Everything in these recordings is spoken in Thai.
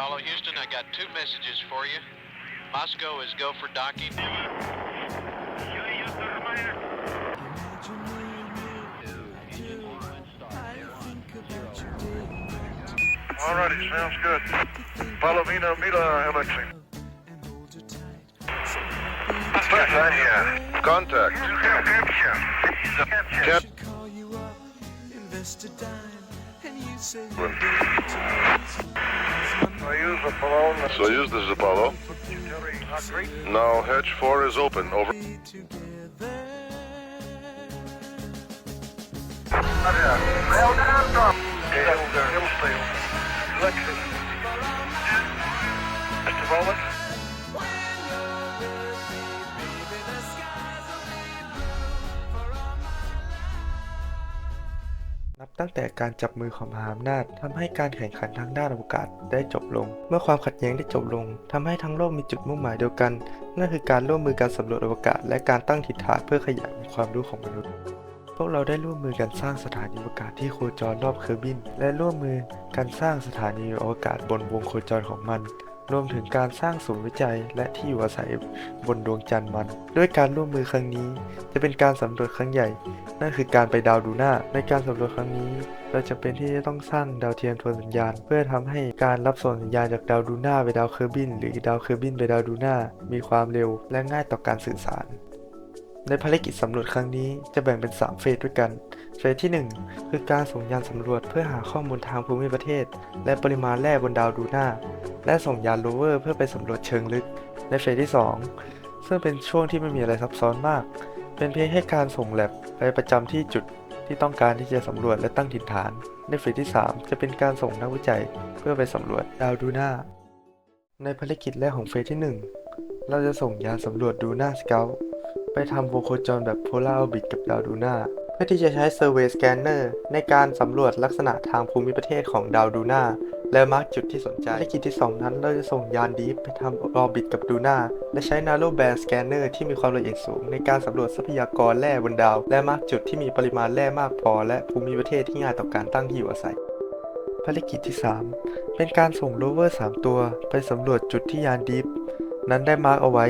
Apollo Houston, I got two messages for you. Moscow is go for docking. All righty, sounds good. Follow me now, Mila Alexei. Tanya, contact. Cap- Soyuz Apollo. This is Apollo. Now, hatch 4 is open. Over. ตั้งแต่การจับมือของมหาอำนาจทำให้การแข่งขันทางด้านอวกาศได้จบลง เมื่อความขัดแย้งได้จบลงทำให้ทั้งโลกมีจุดมุ่งหมายเดียวกัน นั่นคือการร่วมมือการสำรวจอวกาศ และการตั้งถิ่นฐานเพื่อขยายความรู้ของมนุษย์พวกเราได้ร่วมมือกันสร้างสถานีอวกาศที่โคจรรอบเคอร์บิน และร่วมมือกันสร้างสถานีอวกาศบนวงโคจรของมัน รวมถึงการสร้างศูนย์วิจัยและที่อยู่อาศัยบนดวงจันทร์มัน ด้วยการร่วมมือครั้งนี้ จะเป็นการสำรวจครั้งใหญ่ นั่นคือการไปดาวดูหน้า ในการสำรวจครั้งนี้ เราจะเป็นที่จะต้องสร้างดาวเทียมทวนสัญญาณ เพื่อทำให้การรับส่งสัญญาณจากดาวดูหน้าไปดาวเคอร์บิน หรือดาวเคอร์บินไปดาวดูหน้ามีความเร็วและง่ายต่อการสื่อสาร ในภารกิจสำรวจครั้งนี้จะแบ่งเป็น 3 เฟสด้วยกัน เฟสที่ 1 คือการส่งยานสำรวจเพื่อหาข้อมูลทางภูมิประเทศ และปริมาณแร่บนดาวดูน้าและส่งยานโรเวอร์เพื่อไปสำรวจเชิงลึก ในเฟสที่ 2 ซึ่งเป็นช่วงที่ไม่มีอะไรซับซ้อนมาก เป็นเพียงแค่การส่งแลบไปประจำที่จุดที่ต้องการที่จะสำรวจและตั้งถิ่นฐาน ในเฟสที่ 3 จะเป็นการส่งนักวิจัยเพื่อไปสำรวจดาวดูน้าในภารกิจแรกของเฟสที่ 1 เราจะส่งยานสำรวจดูน้าสเกล ไปทำวงโคจรแบบโพลาร์ออบิทกับดาวดูน้าเพื่อที่จะใช้เซอร์เวย์สแกนเนอร์ในการสำรวจลักษณะทางภูมิประเทศของดาวดูน้าและมาร์กจุดที่สนใจภารกิจที่ 2 นั้นเราจะส่งยานดีฟไปทำออร์บิทกับดูน้าและใช้นาโ o แบนสแกนเนอร์ที่มีความละเอียดสูง ในการสำรวจทรัพยากรแร่บนดาว และมาร์กจุดที่มีปริมาณแร่มากพอ และภูมิประเทศที่ง่ายต่อการตั้งที่อยู่อาศัยภารกิจที่ 3 เป็นการส่งโรเวอร์ 3 ตัว ไปสำรวจจุดที่ยานดีฟ นั้นได้มาร์กเอาไว้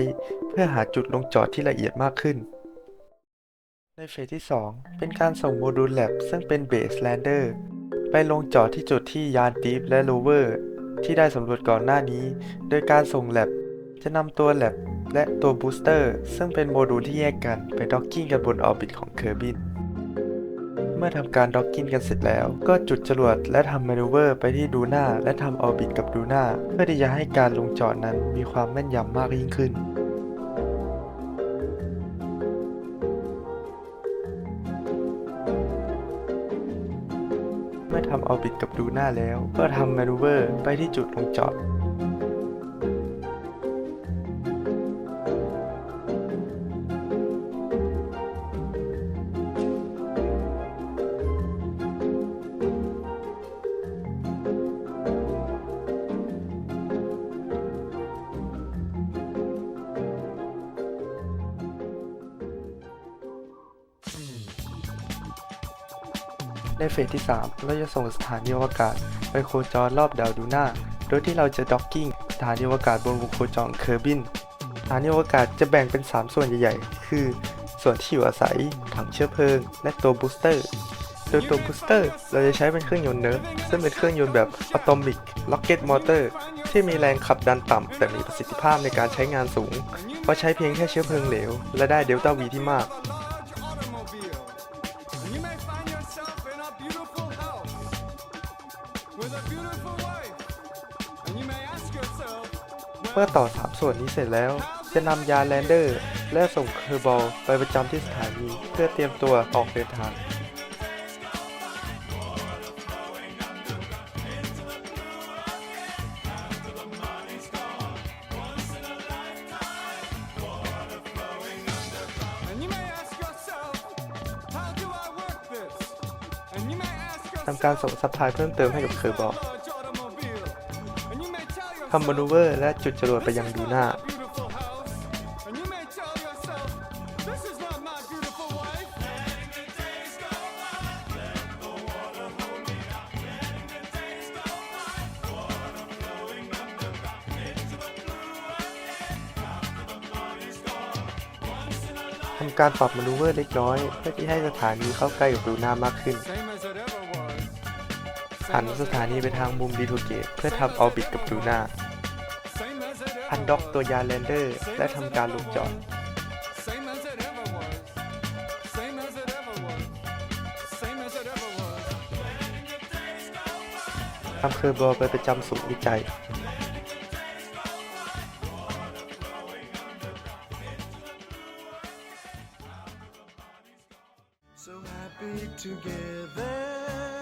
เพื่อหาจุดลงจอดที่ละเอียดมากขึ้น ในเฟสที่ 2 เป็นการส่งโมดูลแลบซึ่งเป็นเบสแลนเดอร์ไปลงจอดที่จุดที่ยานดีฟและโรเวอร์ที่ได้สำรวจก่อนหน้านี้ โดยการส่งแลบจะนำตัวแลบและตัวบูสเตอร์ซึ่งเป็นโมดูลที่แยกกันไปด็อกกิ้งกันบนออร์บิทของเคอร์บิน เมื่อทำการด็อกกิ้งกันเสร็จแล้ว ก็จุดจรวดและทำแมนูเวอร์ไปที่ดูหน้าและทำออร์บิทกับดูหน้าเพื่อที่จะให้การลงจอดนั้นมีความแม่นยำมากยิ่งขึ้นเมื่อทำออร์บิทกับดูหน้าแล้ว ก็ทำแมนูเวอร์ไปที่จุดลงจอด ในเฟสที่ 3 เราจะส่งสถานีอวกาศไปโคจรรอบดาวดูน้าโดยที่เราจะด็อกกิ้งสถานีอวกาศบนวงโคจรเคอร์บิน สถานีอวกาศจะแบ่งเป็น 3 ส่วนใหญ่ๆ คือ ส่วนที่อยู่อาศัย ถังเชื้อเพลิง และตัวบูสเตอร์ โดยตัวบูสเตอร์เราจะใช้เป็นเครื่องยนต์เนิร์ฟซึ่งเป็นเครื่องยนต์แบบอะตอมิกล็อกเก็ตมอเตอร์ที่มีแรงขับดันต่ำ แต่มีประสิทธิภาพในการใช้งานสูง เพราะใช้เพียงแค่เชื้อเพลิงเหลว และได้เดลต้าวีที่มาก a beautiful house with a beautiful wife. And you may ask yourself, เมื่อต่อ 3 ส่วนนี้เสร็จแล้ว จะนำยาแลนเดอร์ และส่งเคอร์บอลไปประจำที่สถานีเพื่อเตรียมตัวออกเดินทาง ทำการส่งซัพพลายเพิ่มเติมให้กับเคอร์บอลทำมานูเวอร์และจุดจรวดไปยังดูน่าทำการปรับมานูเวอร์เล็กน้อย เพื่อที่ให้สถานีเข้าใกล้กับดูน่ามากขึ้น หันสถานีไปทางมุมดีทูเกตเพื่อทำออร์บิทกับลูนาอันด็อกตัวยานแลนเดอร์ และทำการลงจอด ทำเคอร์บอลไปประจำศูนย์วิจัย together.